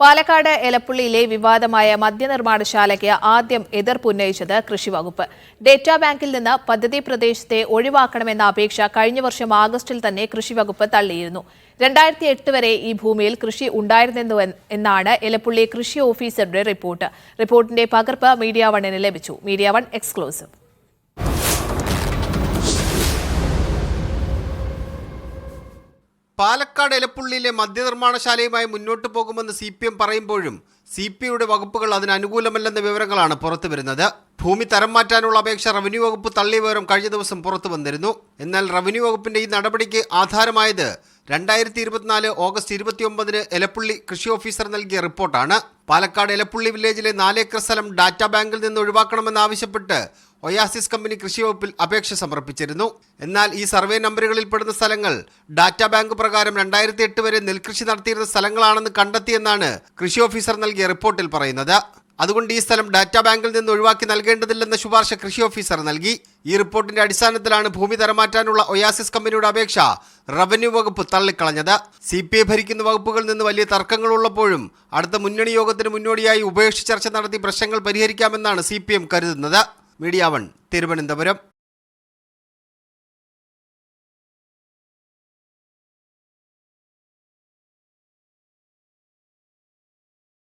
പാലക്കാട് എലപ്പുള്ളിയിലെ വിവാദമായ മദ്യനിർമ്മാണശാലയ്ക്ക് ആദ്യം എതിർപ്പുന്നയിച്ചത് കൃഷിവകുപ്പ്. ഡേറ്റാ ബാങ്കിൽ നിന്ന് പദ്ധതി പ്രദേശത്തെ ഒഴിവാക്കണമെന്ന അപേക്ഷ കഴിഞ്ഞ വർഷം ആഗസ്റ്റിൽ തന്നെ കൃഷിവകുപ്പ് തള്ളിയിരുന്നു. രണ്ടായിരത്തി എട്ട് വരെ ഈ ഭൂമിയിൽ കൃഷി ഉണ്ടായിരുന്നെന്നു എന്നാണ് എലപ്പുള്ളി കൃഷി ഓഫീസറുടെ റിപ്പോർട്ട്. റിപ്പോർട്ടിന്റെ പകർപ്പ് മീഡിയ വണ്ണിന് ലഭിച്ചു. Media One exclusive. പാലക്കാട് എലപ്പുള്ളിയിലെ മദ്യനിർമ്മാണശാലയുമായി മുന്നോട്ട് പോകുമെന്ന് സി പി എം പറയുമ്പോഴും സി പി ഐയുടെ വകുപ്പുകൾ അതിന് അനുകൂലമല്ലെന്ന വിവരങ്ങളാണ് പുറത്തു വരുന്നത് ഭൂമി തരം മാറ്റാനുള്ള അപേക്ഷ റവന്യൂ വകുപ്പ് തള്ളിയ വിവരം കഴിഞ്ഞ ദിവസം പുറത്തു വന്നിരുന്നു എന്നാൽ റവന്യൂ വകുപ്പിന്റെ ഈ നടപടിക്ക് ആധാരമായത് രണ്ടായിരത്തി ഇരുപത്തിനാല് ഓഗസ്റ്റ് ഇരുപത്തിയൊമ്പതിന് എലപ്പുള്ളി കൃഷി ഓഫീസർ നൽകിയ റിപ്പോർട്ടാണ്. പാലക്കാട് എലപ്പുള്ളി വില്ലേജിലെ നാലേക്കർ സ്ഥലം ഡാറ്റാ ബാങ്കിൽ നിന്ന് ഒഴിവാക്കണമെന്നാവശ്യപ്പെട്ട് ഒയാസിസ് കമ്പനി കൃഷി വകുപ്പിൽ അപേക്ഷ സമർപ്പിച്ചിരുന്നു. എന്നാൽ ഈ സർവേ നമ്പറുകളിൽ പെടുന്ന സ്ഥലങ്ങൾ ഡാറ്റാ ബാങ്ക് പ്രകാരം രണ്ടായിരത്തി എട്ട് വരെ നെൽകൃഷി നടത്തിയിരുന്ന സ്ഥലങ്ങളാണെന്ന് കണ്ടെത്തിയെന്നാണ് കൃഷി ഓഫീസർ നൽകിയ റിപ്പോർട്ടിൽ പറയുന്നത്. അതുകൊണ്ട് ഈ സ്ഥലം ഡാറ്റാ ബാങ്കിൽ നിന്ന് ഒഴിവാക്കി നൽകേണ്ടതില്ലെന്ന ശുപാർശ കൃഷി ഓഫീസർ നൽകി. ഈ റിപ്പോർട്ടിന്റെ അടിസ്ഥാനത്തിലാണ് ഭൂമി തരമാറ്റാനുള്ള ഒയാസിസ് കമ്പനിയുടെ അപേക്ഷ റവന്യൂ വകുപ്പ് തള്ളിക്കളഞ്ഞത്. സി പി ഐ ഭരിക്കുന്ന വകുപ്പുകളിൽ നിന്ന് വലിയ തർക്കങ്ങളുള്ളപ്പോഴും അടുത്ത മുന്നണി യോഗത്തിന് മുന്നോടിയായി ഉപേക്ഷിച്ച് ചർച്ച നടത്തി പ്രശ്നങ്ങൾ പരിഹരിക്കാമെന്നാണ് സി കരുതുന്നത്. Media one Thiruvananthapuram.